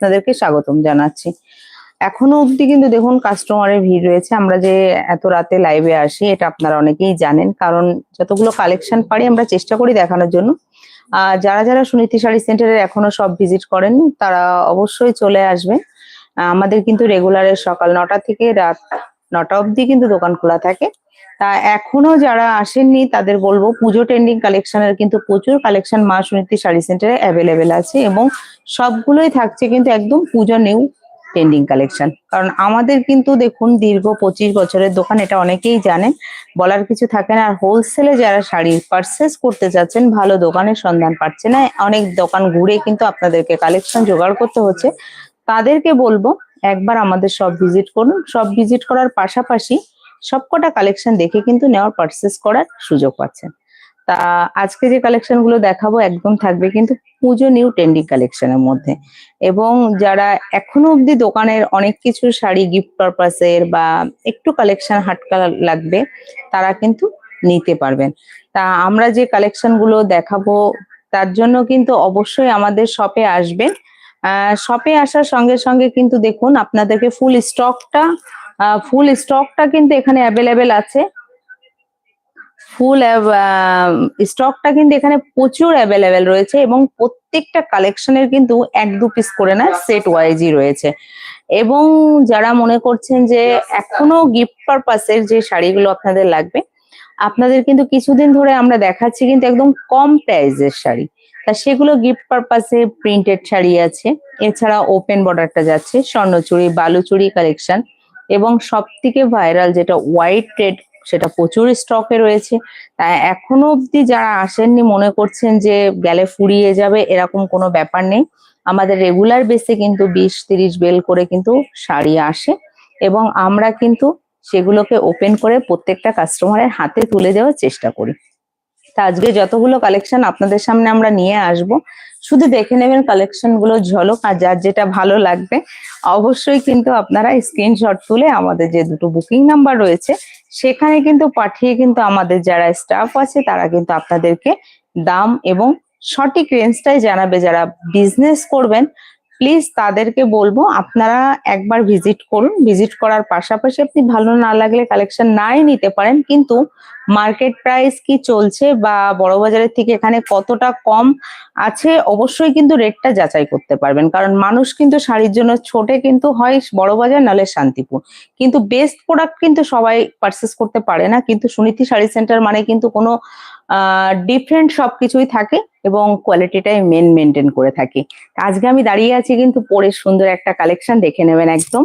আপনাদেরকে স্বাগতম জানাচ্ছি। এখনও অবধি কিন্তু দেখুন কাস্টমারের ভিড় রয়েছে। আমরা যে এত রাতে লাইভে আসি, এটা আপনারা অনেকেই জানেন। কারণ যতগুলো কালেকশন পারি, আমরা চেষ্টা করি দেখানোর জন্য। আর যারা যারা সুনীতি শাড়ি সেন্টারে এখনও সব ভিজিট করেন, তারা অবশ্যই চলে আসবে আমাদের কিন্তু রেগুলারের সকাল নটা থেকে রাত নটা অবধি কিন্তু দোকান খোলা থাকে। তা এখনও যারা আসেননি, তাদের বলব পুজো ট্রেন্ডিং কালেকশনের কিন্তু প্রচুর কালেকশন মা সুনীতি শাড়ি সেন্টারে অ্যাভেলেবেল আছে এবং সবগুলোই থাকছে কিন্তু একদম পুজো নিউ ট্রেন্ডিং কালেকশন কারণ আমাদের কিন্তু দেখুন দীর্ঘ পঁচিশ বছরের দোকান, এটা অনেকেই জানেন, বলার কিছু থাকে না। আর হোলসেলে যারা শাড়ি পারচেস করতে চাচ্ছেন ভালো দোকানের সন্ধান পাচ্ছে না। অনেক দোকান ঘুরে কিন্তু আপনাদেরকে কালেকশন জোগাড় করতে হচ্ছে। তাদেরকে বলব, একবার আমাদের সব ভিজিট করুন। সব ভিজিট করার পাশাপাশি সবকটা কালেকশন দেখে কিন্তু নেওয়ার পারচেস করার সুযোগ পাচ্ছেন। তা আজকে যে কালেকশনগুলো দেখাবো একদম থাকবে কিন্তু পুজো নিউ ট্রেন্ডিং কালেকশনের মধ্যে। এবং যারা এখনও অবধি দোকানের অনেক কিছু শাড়ি গিফট পারপাসের বা একটু কালেকশন হাটকা লাগবে, তারা কিন্তু নিতে পারবেন। তা আমরা যে কালেকশনগুলো দেখাবো, তার জন্য কিন্তু অবশ্যই আমাদের শপে আসবেন। শপে আসার সঙ্গে সঙ্গে কিন্তু দেখুন, আপনাদেরকে ফুল স্টকটা ফুল স্টকটা কিন্তু এখানে অ্যাভেলেবেল আছে। ফুল স্টকটা কিন্তু এখানে প্রচুর অ্যাভেলেবেল রয়েছে এবং প্রত্যেকটা কালেকশনের কিন্তু এক দু পিস করে না সেট ওয়াইজই রয়েছে। এবং যারা মনে করছেন যে এখনও গিফট পারপাসের যে শাড়িগুলো আপনাদের লাগবে, আপনাদের কিন্তু কিছুদিন ধরে আমরা দেখাচ্ছি কিন্তু একদম কম প্রাইজের শাড়ি। তা সেগুলো গিফট পারপাসে প্রিন্টেড শাড়ি আছে। এছাড়া ওপেন বর্ডারটা যাচ্ছে স্বর্ণচুড়ি বালুচুড়ি কালেকশন এবং সব থেকে ভাইরাল যেটা হোয়াইট রেড সেটা প্রচুর স্টকে রয়েছে। তাই এখনও অবধি যারা আসেননি, মনে করছেন যে গেলে ফুরিয়ে যাবে, এরকম কোনো ব্যাপার নেই। আমাদের রেগুলার বেসে কিন্তু বিশ তিরিশ বেল করে কিন্তু শাড়ি আসে এবং আমরা কিন্তু সেগুলোকে ওপেন করে প্রত্যেকটা কাস্টমারের হাতে তুলে দেওয়ার চেষ্টা করি। তা আজকে যতগুলো কালেকশন আপনাদের সামনে আমরা নিয়ে আসব, শুধু দেখে নেবেন কালেকশনগুলো ঝলক আর যার যেটা ভালো লাগবে, অবশ্যই কিন্তু আপনারা স্ক্রিনশট তুলে আমাদের যে দুটো বুকিং নাম্বার রয়েছে, সেখানে কিন্তু পাঠিয়ে কিন্তু আমাদের যারা স্টাফ আছে, তারা কিন্তু আপনাদেরকে দাম এবং সঠিক রেঞ্জটাই জানাবে, যারা বিজনেস করবেন প্লিজ তাদেরকে বলব, আপনারা একবার ভিজিট করুন। ভিজিট করার পাশাপাশি আপনি ভালো না লাগলে কালেকশন নাই নিতে পারেন, কিন্তু মার্কেট প্রাইস কি চলছে বা বড় বাজারের থেকে এখানে কতটা কম আছে, অবশ্যই কিন্তু রেটটা যাচাই করতে পারবেন। কারণ মানুষ কিন্তু শাড়ির জন্য ছোটে কিন্তু হয় বড় বাজার নালে শান্তিপুর। কিন্তু বেস্ট প্রোডাক্ট কিন্তু সবাই পারচেস করতে পারে না। কিন্তু সুনীতি শাড়ি সেন্টার মানে কিন্তু কোনো, আহ ডিফারেন্ট সবকিছুই থাকে। এবং কোয়ালিটিটাই মেন মেনটেন করে থাকি। আজকে আমি দাঁড়িয়ে আছি কিন্তু পরে সুন্দর একটা কালেকশন দেখে নেবেন একদম।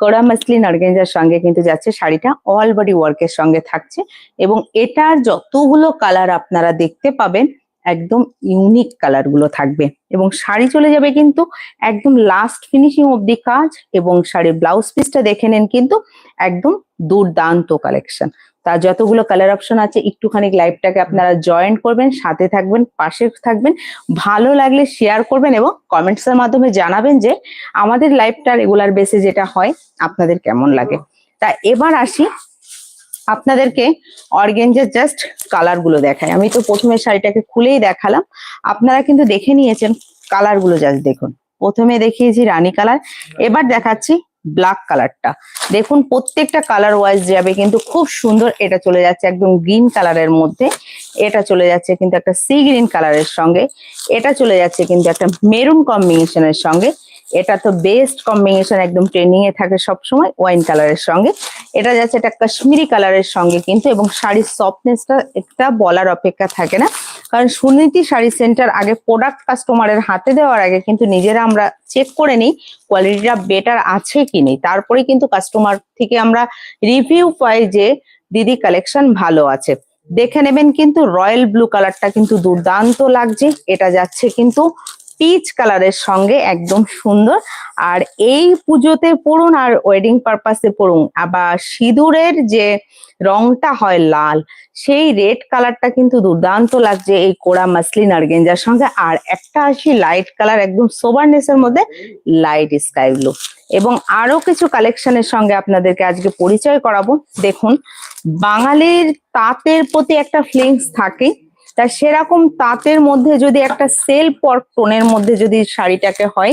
কড়া মাসলিন অর্গেঞ্জার সঙ্গে কিন্তু যাচ্ছে শাড়িটা অল বডি ওয়ার্কের সঙ্গে থাকছে এবং এটার যতগুলো কালার আপনারা দেখতে পাবেন, একদম ইউনিক কালারগুলো থাকবে। এবং শাড়ি চলে যাবে কিন্তু একদম লাস্ট ফিনিশিং অব্দি কাজ এবং শাড়ির ব্লাউজ পিসটা দেখে নেন কিন্তু একদম দুর্দান্ত কালেকশন তা যতগুলো কালার অপশন আছে, একটুখানি লাইভটাকে আপনারা জয়েন করবেন, সাথে থাকবেন, পাশে থাকবেন। ভালো লাগলে শেয়ার করবেন এবং কমেন্টস এর মাধ্যমে জানাবেন যে আমাদের লাইভটা রেগুলার বেসে যেটা হয়, আপনাদের কেমন লাগে। তা এবার আসি আপনাদেরকে অর্গেঞ্জের জাস্ট কালারগুলো দেখাই। আমি তো প্রথমে শাড়িটাকে খুলেই দেখালাম। আপনারা কিন্তু দেখে নিয়েছেন কালারগুলো জাস্ট দেখুন। প্রথমে দেখিয়েছি রানী কালার এবার দেখাচ্ছি ব্ল্যাক কালারটা দেখুন, প্রত্যেকটা কালার ওয়াইজ যাবে, কিন্তু খুব সুন্দর এটা চলে যাচ্ছে একদম গ্রিন কালারের মধ্যে। এটা চলে যাচ্ছে কিন্তু একটা সি গ্রিন কালারের সঙ্গে। এটা চলে যাচ্ছে কিন্তু একটা মেরুন কম্বিনেশনের সঙ্গে। এটা তো বেস্ট কম্বিনেশন একদম ট্রেন্ডিং এ থাকে সবসময় ওয়াইন কালারের সঙ্গে। এটা যাচ্ছে একটা কাশ্মীরি কালারের সঙ্গে কিন্তু, এবং শাড়ির সফটনেসটা একটা বলার অপেক্ষা থাকে না। কারণ সুনীতি শাড়ি সেন্টার আগে প্রোডাক্ট কাস্টমারের হাতে দেওয়ার আগে কিন্তু নিজেরা আমরা চেক করে নিই কোয়ালিটিটা বেটার আছে কি নেই। তারপরে কিন্তু কাস্টমার থেকে আমরা রিভিউ পাই যে দিদি কালেকশন ভালো আছে। দেখে নেবেন কিন্তু রয়্যাল ব্লু কালারটা কিন্তু দুর্দান্ত লাগছে, এটা যাচ্ছে কিন্তু পিচ কালারের সঙ্গে একদম সুন্দর। আর এই পুজোতে পড়ুন আর ওয়েডিং পারপাসে পড়ুন, আবার সিঁদুরের যে রংটা হয় লাল, সেই রেড কালারটা কিন্তু দুর্দান্ত লাগছে এই কোড়া মাসলিন অর্গেঞ্জার সঙ্গে। আর একটা আসি লাইট কালার একদম সোবারনেসের মধ্যে লাইট স্কাই ব্লু এবং আরও কিছু কালেকশনের সঙ্গে আপনাদেরকে আজকে পরিচয় করাবো। দেখুন, বাঙালির তাঁতের প্রতি একটা ফিলিংস থাকে। তা সেরকম তাঁতের মধ্যে যদি একটা সেল পর্ক টোনের মধ্যে যদি শাড়িটাকে হয়,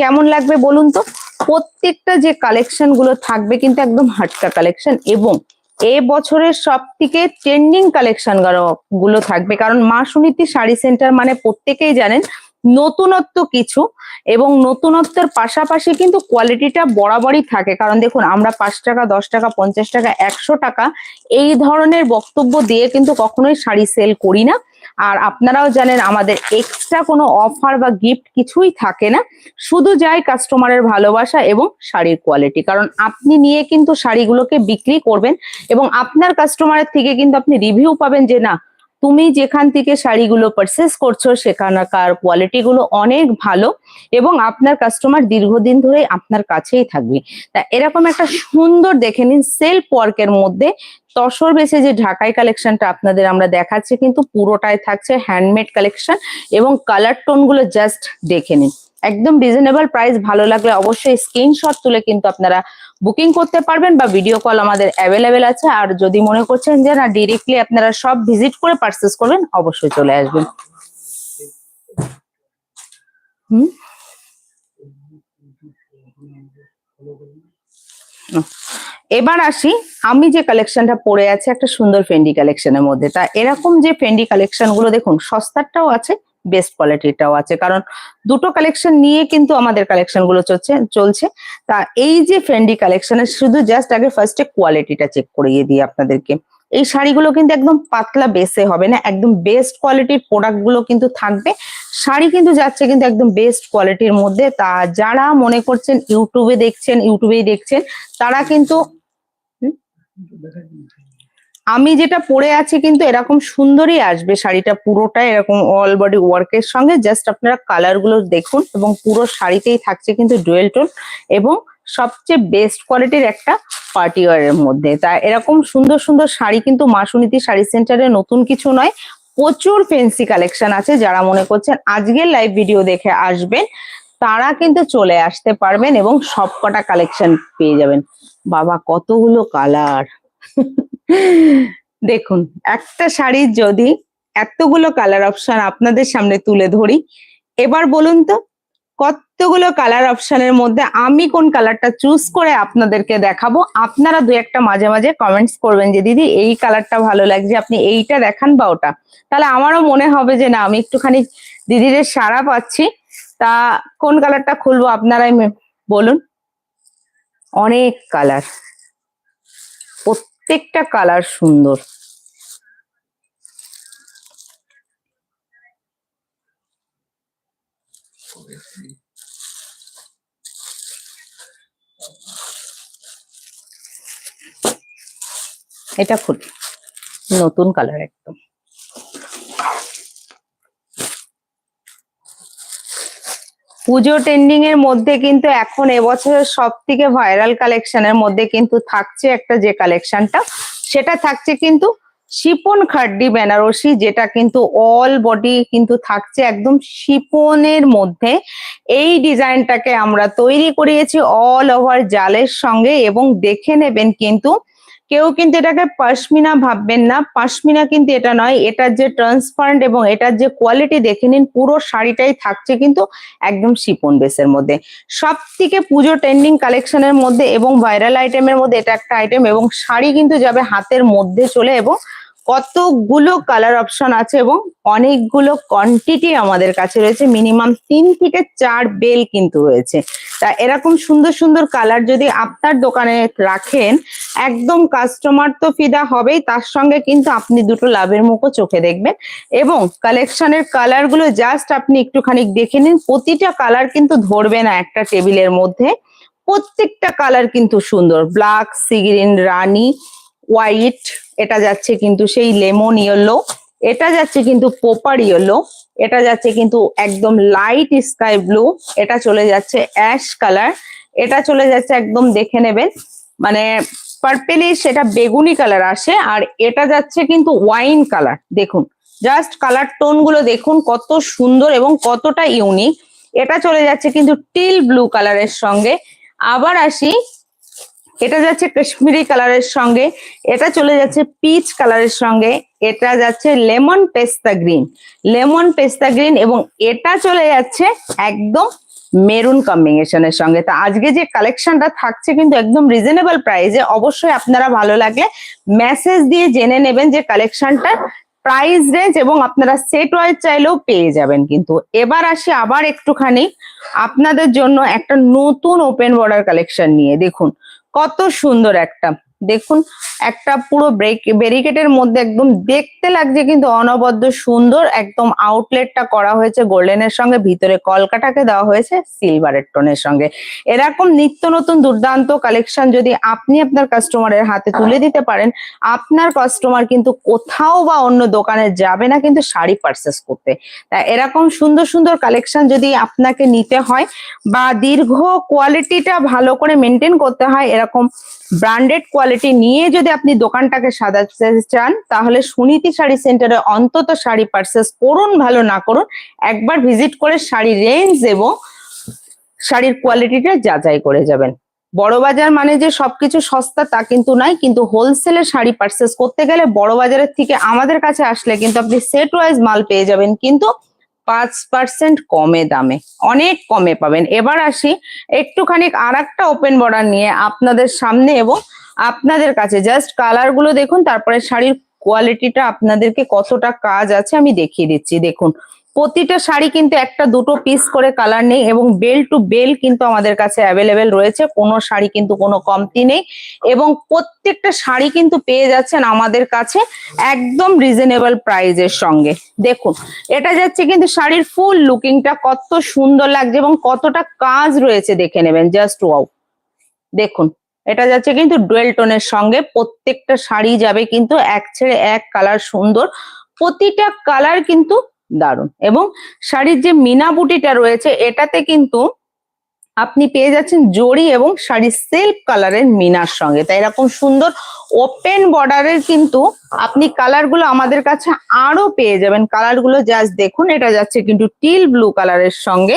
কেমন লাগবে বলুন তো? প্রত্যেকটা যে কালেকশনগুলো থাকবে কিন্তু একদম হাটকা কালেকশন এবং এ বছরের সব থেকে ট্রেন্ডিং কালেকশনগুলো থাকবে। কারণ মা সুনীতি শাড়ি সেন্টার মানে প্রত্যেকেই জানেন নতুনত্ব কিছু এবং নতুনত্বের পাশাপাশি কিন্তু কোয়ালিটিটা বরাবরই থাকে। কারণ দেখুন, আমরা পাঁচ টাকা, দশ টাকা, পঞ্চাশ টাকা, একশো টাকা এই ধরনের বক্তব্য দিয়ে কিন্তু কখনোই শাড়ি সেল করি না। আর আপনারাও জানেন, আমাদের এক্সট্রা কোনো অফার বা গিফট কিছুই থাকে না। শুধু যাই কাস্টমারের ভালোবাসা এবং শাড়ির কোয়ালিটি কারণ আপনি নিয়ে কিন্তু শাড়িগুলোকে বিক্রি করবেন এবং আপনার কাস্টমারের থেকে কিন্তু আপনি রিভিউ পাবেন যে না তুমি যেখান থেকে শাড়িগুলো পারচেস করছ, সেখানকার কোয়ালিটি গুলো অনেক ভালো এবং আপনার কাস্টমার দীর্ঘদিন ধরে আপনার কাছেই থাকবে। তা এরকম একটা সুন্দর দেখে নিন সেলফ ওয়ার্কের মধ্যে তসর বেসে যে ঢাকাই কালেকশনটা আপনাদের আমরা দেখাচ্ছি, কিন্তু পুরোটাই থাকছে হ্যান্ডমেড কালেকশন এবং কালার টোনগুলো জাস্ট দেখে নিন। একদম রিজনেবল প্রাইস ভালো লাগলে অবশ্যই স্ক্রিনশট তুলে কিন্তু আপনারা বুকিং করতে পারবেন বা ভিডিও কল আমাদের অ্যাভেলেবেল আছে। আর যদি মনে করছেন যে না ডিরেক্টলি আপনারা সব ভিজিট করে পারচেস করবেন, অবশ্যই চলে আসবেন। হুম? এবার আসি, আমি যে কালেকশনটা পরে আছে, একটা সুন্দর ফেন্ডি কালেকশনের মধ্যে। তা এরকম যে ফেন্ডি কালেকশনগুলো দেখুন, সস্তারটাও আছে বেস্ট কোয়ালিটিটাও আছে। কারণ দুটো কালেকশন নিয়ে কিন্তু আমাদের কালেকশনগুলো চলছে চলছে। তা এই যে ফেন্ডি কালেকশনের শুধু জাস্ট আগে ফার্স্টে কোয়ালিটিটা চেক করিয়ে দিই আপনাদেরকে। এই শাড়িগুলো কিন্তু একদম পাতলা বেসে হবে না একদম বেস্ট কোয়ালিটির প্রোডাক্টগুলো কিন্তু থাকবে। শাড়ি কিন্তু যাচ্ছে কিন্তু একদম বেস্ট কোয়ালিটির মধ্যে। তা যারা মনে করছেন ইউটিউবে দেখছেন ইউটিউবেই দেখছেন তারা কিন্তু আমি যেটা পরে আছি কিন্তু এরকম সুন্দরই আসবে শাড়িটা পুরোটা, এরকম অল বডি ওয়ার্কের সঙ্গে। জাস্ট আপনারা কালারগুলো দেখুন এবং পুরো শাড়িতেই থাকছে কিন্তু ডুয়েল টোন এবং সবচেয়ে বেস্ট কোয়ালিটির একটা পার্টি ওয়ারের মধ্যে। তা এরকম সুন্দর সুন্দর শাড়ি কিন্তু মাসুনীতি শাড়ি সেন্টারে নতুন কিছু নয়, প্রচুর ফেন্সি কালেকশন আছে যারা মনে করছেন আজকের লাইভ ভিডিও দেখে আসবেন, তারা কিন্তু চলে আসতে পারবেন এবং সবকটা কালেকশন পেয়ে যাবেন। বাবা, কতগুলো কালার দেখুন, একটা শাড়ির যদি এতগুলো কালার অপশন আপনাদের সামনে তুলে ধরি, এবার বলুন তো, কতগুলো কালার অপশনের মধ্যে আমি কোন কালারটা চুজ করে আপনাদেরকে দেখাবো? আপনারা দু একটা মাঝে মাঝে কমেন্টস করবেন যে, দিদি, এই কালারটা ভালো লাগছে, আপনি এইটা দেখান বা ওটা? তাহলে আমারও মনে হবে যে, না, আমি একটুখানি দিদিদের সারা পাচ্ছি। তা কোন কালারটা খুলবো আপনারাই বলুন। অনেক কালার প্রত্যেকটা কালার সুন্দর। এটা খুলি নতুন কালার একদম। পুজো ট্রেন্ডিং এর মধ্যে কিন্তু এখন এবছরের সব থেকে ভাইরাল কালেকশনের মধ্যে কিন্তু থাকছে একটা যে কালেকশনটা সেটা থাকছে কিন্তু শিপন খাড্ডি বেনারসি, যেটা কিন্তু অল বডি কিন্তু থাকছে একদম শিপনের মধ্যে। এই ডিজাইনটাকে আমরা তৈরি করিয়েছি অল ওভার জালের সঙ্গে এবং দেখে নেবেন কিন্তু কেউ কিন্তু এটাকে পাশমিনা ভাববেন না। পাশমিনা কিন্তু এটা নয় এটার যে ট্রান্সপারেন্ট এবং এটার যে কোয়ালিটি দেখে নিন, পুরো শাড়িটাই থাকছে কিন্তু একদম শিপন বেসের মধ্যে। সব থেকে পুজো ট্রেন্ডিং কালেকশনের মধ্যে এবং ভাইরাল আইটেমের মধ্যে এটা একটা আইটেম এবং শাড়ি কিন্তু যাবে হাতের মধ্যে চলে এবং কতগুলো কালার অপশন আছে এবং অনেকগুলো কোয়ান্টিটি আমাদের কাছে রয়েছে। মিনিমাম তিন থেকে চার বেল কিন্তু রয়েছে। তা এরকম সুন্দর সুন্দর কালার যদি আপনার দোকানে রাখেন, একদম কাস্টমার তো ফিদা হবেই, তার সঙ্গে কিন্তু আপনি দুটো লাভের মুখও চোখে দেখবেন। এবং কালেকশনের কালারগুলো জাস্ট আপনি একটুখানি দেখে নিন, প্রতিটা কালার কিন্তু ধরবে না একটা টেবিলের মধ্যে। প্রত্যেকটা কালার কিন্তু সুন্দর। ব্ল্যাক সিগ্রিন রানী হোয়াইট এটা যাচ্ছে কিন্তু সেই লেমন ইয়েলো, এটা যাচ্ছে কিন্তু পোপার ইয়েলো, এটা যাচ্ছে কিন্তু একদম লাইট স্কাই ব্লু এটা চলে যাচ্ছে অ্যাশ কালার এটা চলে যাচ্ছে একদম দেখে নেবেন মানে পার্পেলি সেটা বেগুনি কালার আসে, আর এটা যাচ্ছে কিন্তু ওয়াইন কালার দেখুন জাস্ট কালার টোনগুলো দেখুন কত সুন্দর এবং কতটা ইউনিক এটা চলে যাচ্ছে কিন্তু টিল ব্লু কালারের সঙ্গে। আবার আসি এটা যাচ্ছে কাশ্মীরি কালারের সঙ্গে, এটা চলে যাচ্ছে পিচ কালারের সঙ্গে, এটা যাচ্ছে লেমন পেস্তা গ্রিন লেমন পেস্তা গ্রিন এবং এটা চলে যাচ্ছে একদম মেরুন কম্বিনেশনের সঙ্গে। তা আজকে যে কালেকশনটা থাকছে কিন্তু একদম রিজনেবল প্রাইসে অবশ্যই আপনারা ভালো লাগলে মেসেজ দিয়ে জেনে নেবেন যে কালেকশনটা প্রাইস রেঞ্জ এবং আপনারা সেট ওয়াইজ চাইলেও পেয়ে যাবেন কিন্তু। এবার আসি আবার একটুখানি আপনাদের জন্য একটা নতুন ওপেন বর্ডার কালেকশন নিয়ে। দেখুন কত সুন্দর একটা দেখুন, একটা পুরো ব্যারিকেটের মধ্যে একদম দেখতে লাগছে কিন্তু অনবদ্য সুন্দর একদম আউটলেটটা করা হয়েছে গোল্ডেনের সঙ্গে, ভিতরে কলকাটাকে দেওয়া হয়েছে সিলভারের টোনের সঙ্গে। এরকম নিত্য নতুন দুর্দান্ত কালেকশন যদি আপনি আপনার কাস্টমারের হাতে তুলে দিতে পারেন, আপনার কাস্টমার কিন্তু কোথাও বা অন্য দোকানে যাবে না কিন্তু শাড়ি পারচেস করতে। তা এরকম সুন্দর সুন্দর কালেকশন যদি আপনাকে নিতে হয় বা দীর্ঘ কোয়ালিটিটা ভালো করে মেনটেন করতে হয়, এরকম ব্র্যান্ডেড কোয়ালিটি নিয়ে যদি আপনি দোকানটাকে সাজাতে চান, তাহলে সুনীতি শাড়ি সেন্টারে অন্তত শাড়ি পারচেস করুন, ভালো না করুন, একবার ভিজিট করে শাড়ি রেঞ্জ এবং শাড়ির কোয়ালিটিটা যাচাই করে যাবেন। বড় বাজার মানে যে সবকিছু সস্তা তা কিন্তু নাই কিন্তু হোলসেলে শাড়ি পারচেস করতে গেলে বড় বাজারের থেকে আমাদের কাছে আসলে কিন্তু আপনি সেট ওয়াইজ মাল পেয়ে যাবেন। কিন্তু পাঁচ পার্সেন্ট কমে দামে। অনেক কমে পাবেন। এবার আসি একটুখানি আর একটা ওপেন বর্ডার নিয়ে আপনাদের সামনে এবং আপনাদের কাছে। জাস্ট কালারগুলো দেখুন, তারপরে শাড়ির কোয়ালিটিটা আপনাদেরকে কতটা কাজ আছে আমি দেখিয়ে দিচ্ছি। দেখুন প্রতিটা শাড়ি কিন্তু একটা দুটো পিস করে কালার নেই এবং বেল টু বেল কিন্তু আমাদের কাছে অ্যাভেলেবেল রয়েছে। কোনো শাড়ি কিন্তু কোনো কমতি নেই এবং প্রত্যেকটা শাড়ি কিন্তু পেয়ে যাচ্ছেন আমাদের কাছে একদম রিজনেবল প্রাইজের সঙ্গে। দেখুন, এটা যাচ্ছে কিন্তু শাড়ির ফুল লুকিংটা কত সুন্দর লাগছে এবং কতটা কাজ রয়েছে দেখে নেবেন জাস্ট ওয়াও দেখুন, এটা যাচ্ছে কিন্তু ডুয়েল টোনের সঙ্গে প্রত্যেকটা শাড়ি যাবে কিন্তু এক ছেড়ে এক কালার সুন্দর। প্রতিটা কালার কিন্তু দারুণ। এবং শাড়ির যে মিনা বুটিটা রয়েছে, এটাতে কিন্তু আপনি পেয়ে যাচ্ছেন জড়ি এবং শাড়ির সেলফ কালারের মিনার সঙ্গে। তাই এরকম সুন্দর ওপেন বর্ডারের কিন্তু আপনি কালারগুলো আমাদের কাছে আরও পেয়ে যাবেন। কালারগুলো জাস্ট দেখুন, এটা যাচ্ছে কিন্তু টিল ব্লু কালারের সঙ্গে।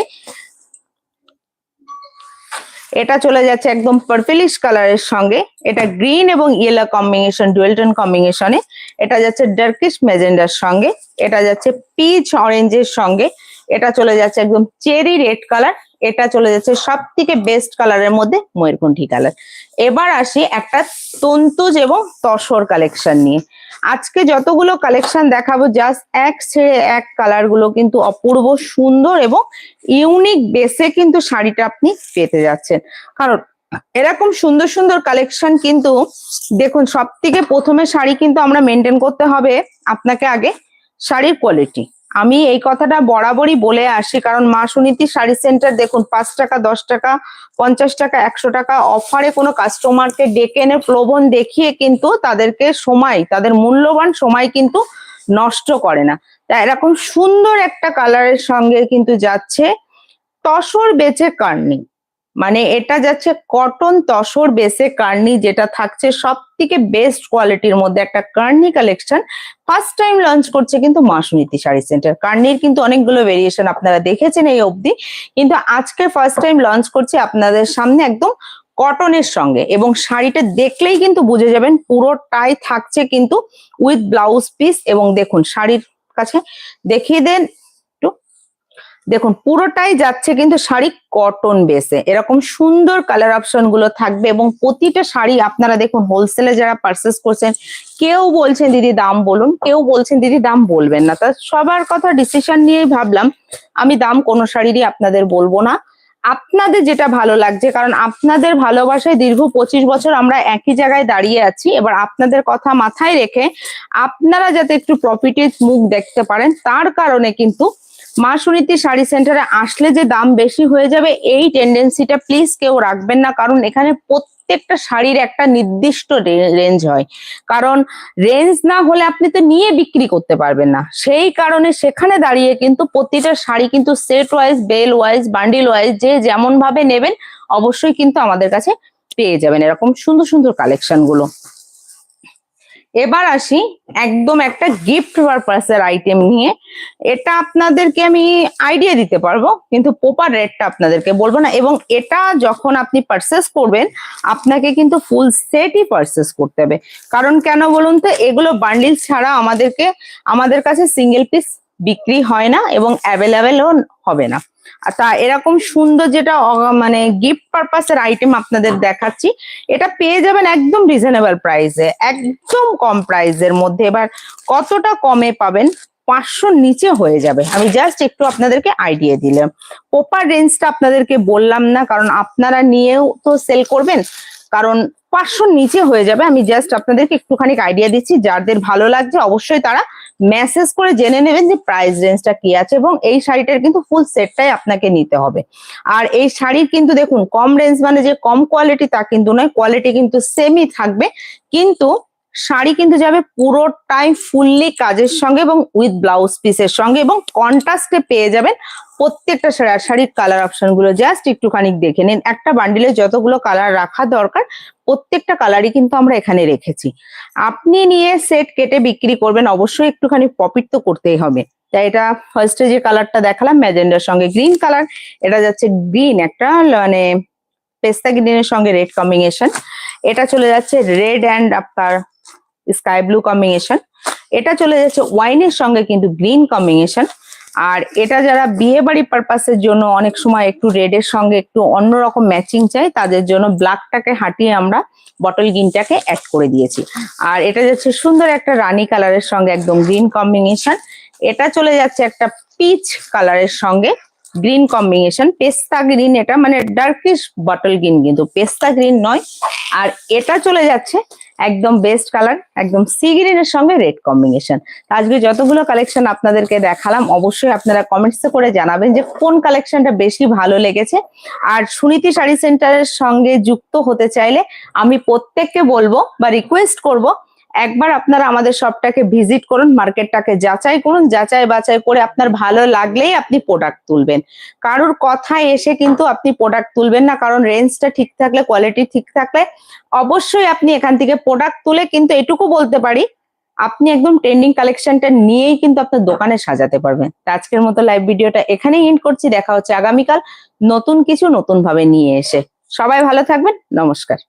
এটা চলে যাচ্ছে একদম পার্পেলিশ কালারের সঙ্গে। এটা গ্রিন এবং ইয়েলো কম্বিনেশন ডুয়েলটন কম্বিনেশনে এটা যাচ্ছে ডার্কিশ মেজেন্ডার সঙ্গে। এটা যাচ্ছে পিচ অরেঞ্জের সঙ্গে। এটা চলে যাচ্ছে একদম চেরি রেড কালার, এটা চলে যাচ্ছে সব থেকে বেস্ট কালারের মধ্যে ময়ূরকণ্ঠী কালার। এবার আসি একটা তন্তুজ এবং তসর কালেকশন নিয়ে। আজকে যতগুলো কালেকশন দেখাবো, জাস্ট এক ছেড়ে এক কালারগুলো কিন্তু অপূর্ব সুন্দর এবং ইউনিক বেসে কিন্তু শাড়িটা আপনি পেতে যাচ্ছেন। কারণ এরকম সুন্দর সুন্দর কালেকশন কিন্তু দেখুন সব থেকে প্রথমে শাড়ি কিন্তু আমরা মেনটেন করতে হবে আপনাকে আগে শাড়ির কোয়ালিটি। আমি এই কথাটা বরাবরই বলে আসি, কারণ মা সুনীতি শাড়ি সেন্টার দেখুন, পাঁচ টাকা, দশ টাকা, পঞ্চাশ টাকা, একশো টাকা অফারে কোনো কাস্টমারকে ডেকে এনে প্রবণ দেখিয়ে কিন্তু তাদেরকে সময়, তাদের মূল্যবান সময় কিন্তু নষ্ট করে না। তা এরকম সুন্দর একটা কালারের সঙ্গে কিন্তু যাচ্ছে, তসর বেচে কার্নি মানে এটা যাচ্ছে কটন তসর বেসে কার্নি যেটা থাকছে সব থেকে বেস্ট কোয়ালিটির মধ্যে একটা কার্নি কালেকশন ফার্স্ট টাইম লঞ্চ করছে কিন্তু মাসুনীতি শাড়ি সেন্টার কার্নির কিন্তু অনেকগুলো ভেরিয়েশন আপনারা দেখেছেন এই অবধি। কিন্তু আজকে ফার্স্ট টাইম লঞ্চ করছে আপনাদের সামনে একদম কটনের সঙ্গে এবং শাড়িটা দেখলেই কিন্তু বুঝে যাবেন পুরোটাই থাকছে কিন্তু উইথ ব্লাউজ পিস এবং দেখুন শাড়ির কাছে দেখিয়ে দেন দেখুন, পুরোটাই যাচ্ছে কিন্তু শাড়ি কটন বেসে এরকম সুন্দর কালার অপশনগুলো থাকবে এবং প্রতিটা শাড়ি আপনারা দেখুন হোলসেলে যারা পারচেস করছেন, কেউ বলছেন, দিদি, দাম বলুন। কেউ বলছেন, দিদি, দাম বলবেন না। তা সবার কথা ডিসিশন নিয়েই ভাবলাম, আমি দাম কোনো শাড়িরই আপনাদের বলব না। আপনাদের যেটা ভালো লাগছে, কারণ আপনাদের ভালোবাসায় দীর্ঘ পঁচিশ বছর আমরা একই জায়গায় দাঁড়িয়ে আছি, এবার আপনাদের কথা মাথায় রেখে আপনারা যাতে একটু প্রফিটের মুখ দেখতে পারেন, তার কারণে কিন্তু মা সুনীতি শাড়ি সেন্টারে আসলে যে দাম বেশি হয়ে যাবে, এই টেন্ডেন্সিটা প্লিজ কেউ রাখবেন না। কারণ এখানে প্রত্যেকটা শাড়ির একটা নির্দিষ্ট রেঞ্জ হয়। কারণ রেঞ্জ না হলে আপনি তো নিয়ে বিক্রি করতে পারবেন না। সেই কারণে সেখানে দাঁড়িয়ে কিন্তু প্রতিটা শাড়ি কিন্তু set wise bale wise bundle wise যে যেমন ভাবে নেবেন, অবশ্যই কিন্তু আমাদের কাছে পেয়ে যাবেন এরকম সুন্দর সুন্দর কালেকশনগুলো। এবার আসি একদম একটা গিফট পারপাসের আইটেম নিয়ে। এটা আপনাদেরকে আমি আইডিয়া দিতে পারব, কিন্তু প্রপার রেটটা আপনাদেরকে বলব না। এবং এটা যখন আপনি পারচেস করবেন, আপনাকে কিন্তু ফুল সেটই পারচেস করতে হবে। কারণ কেন বলুন তো, এগুলো বান্ডিল ছাড়া আমাদেরকে, আমাদের কাছে সিঙ্গেল পিস বিক্রি হয় না এবং অ্যাভেলেবেলও হবে না। তা এরকম সুন্দর যেটা মানে গিফট পারপাসের আইটেম আপনাদের দেখাচ্ছি, এটা পেয়ে যাবেন একদম রিজনেবল প্রাইসে একদম কম প্রাইসের মধ্যে। এবার কতটা কমে পাবেন? পাঁচশোর নিচে হয়ে যাবে। আমি জাস্ট একটু আপনাদেরকে আইডিয়া দিলাম। প্রপার রেঞ্জটা আপনাদেরকে বললাম না, কারণ আপনারা নিয়েও তো সেল করবেন, কারণ পাঁচশোর নিচে হয়ে যাবে। আমি জাস্ট আপনাদেরকে একটুখানি আইডিয়া দিচ্ছি। যাদের ভালো লাগছে অবশ্যই তারা মেসেজ করে জেনে নেবেন যে প্রাইস রেঞ্জটা কি আছে এবং এই শাড়িটার কিন্তু ফুল সেটটাই আপনাকে নিতে হবে। আর এই শাড়ির কিন্তু দেখুন, কম রেঞ্জ মানে যে কম কোয়ালিটি তা কিন্তু নয় কোয়ালিটি কিন্তু সেমই থাকবে। কিন্তু শাড়ি কিন্তু যাবে পুরোটাই ফুললি কাজের সঙ্গে এবং উইথ ব্লাউজ পিসের সঙ্গে এবং কন্ট্রাস্টে পেয়ে যাবেন প্রত্যেকটা শাড়ির কালার অপশনগুলো জাস্ট একটুখানি দেখে নিন। একটা বান্ডিলে যতগুলো কালার রাখা দরকার, প্রত্যেকটা কালারই কিন্তু আমরা এখানে রেখেছি। আপনি নিয়ে সেট কেটে বিক্রি করবেন, অবশ্যই একটুখানি প্রফিট তো করতেই হবে। তাই এটা ফার্স্টে যে কালারটা দেখালাম, ম্যাজেন্ডার সঙ্গে গ্রিন কালার এটা যাচ্ছে গ্রিন একটা মানে পেস্তা গ্রিনের সঙ্গে রেড কম্বিনেশন এটা চলে যাচ্ছে রেড অ্যান্ড আপনার স্কাই ব্লু কম্বিনেশন এটা চলে যাচ্ছে ওয়াইনের সঙ্গে কিন্তু গ্রিন কম্বিনেশন আর এটা যারা বিয়ে বাড়ি পারপাসের জন্য অনেক সময় একটু রেডের সঙ্গে একটু অন্যরকম ম্যাচিং চাই, তাদের জন্য ব্ল্যাকটাকে হাঁটিয়ে আমরা বটল গ্রিনটাকে অ্যাড করে দিয়েছি। আর এটা যাচ্ছে সুন্দর একটা রানী কালারের সঙ্গে একদম গ্রিন কম্বিনেশন এটা চলে যাচ্ছে একটা পিচ কালারের সঙ্গে গ্রিন কম্বিনেশন, পেস্তা গ্রিন এটা মানে ডার্কিশ বটল গ্রিন কিন্তু, পেস্তা গ্রিন নয়। আর এটা চলে যাচ্ছে একদম বেস্ট কালার, একদম সি গ্রিনের সঙ্গে রেড কম্বিনেশন। আজকে যতগুলো কালেকশন আপনাদেরকে দেখালাম, অবশ্যই আপনারা কমেন্টসে করে জানাবেন যে কোন কালেকশনটা বেশি ভালো লেগেছে। আর সুনীতি শাড়ি সেন্টারের সঙ্গে যুক্ত হতে চাইলে আমি প্রত্যেককে বলব বা রিকোয়েস্ট করব একবার আপনারা আমাদের শপটাকে ভিজিট করুন মার্কেটটাকে যাচাই করুন, যাচাই বাছাই করে আপনার ভালো লাগলেই আপনি প্রোডাক্ট তুলবেন। কারোর কথায় এসে কিন্তু আপনি প্রোডাক্ট তুলবেন না, কারণ রেঞ্জটা ঠিক থাকলে কোয়ালিটি ঠিক থাকলে অবশ্যই আপনি এখান থেকে প্রোডাক্ট তুলে কিন্তু এটুকু বলতে পারি, আপনি একদম ট্রেন্ডিং কালেকশনটা নিয়েই কিন্তু আপনার দোকানে সাজাতে পারবেন। আজকের মতো লাইভ ভিডিওটা এখানেই এন্ড করছি, দেখা হচ্ছে আগামীকাল নতুন কিছু নতুন ভাবে নিয়ে এসে। সবাই ভালো থাকবেন, নমস্কার।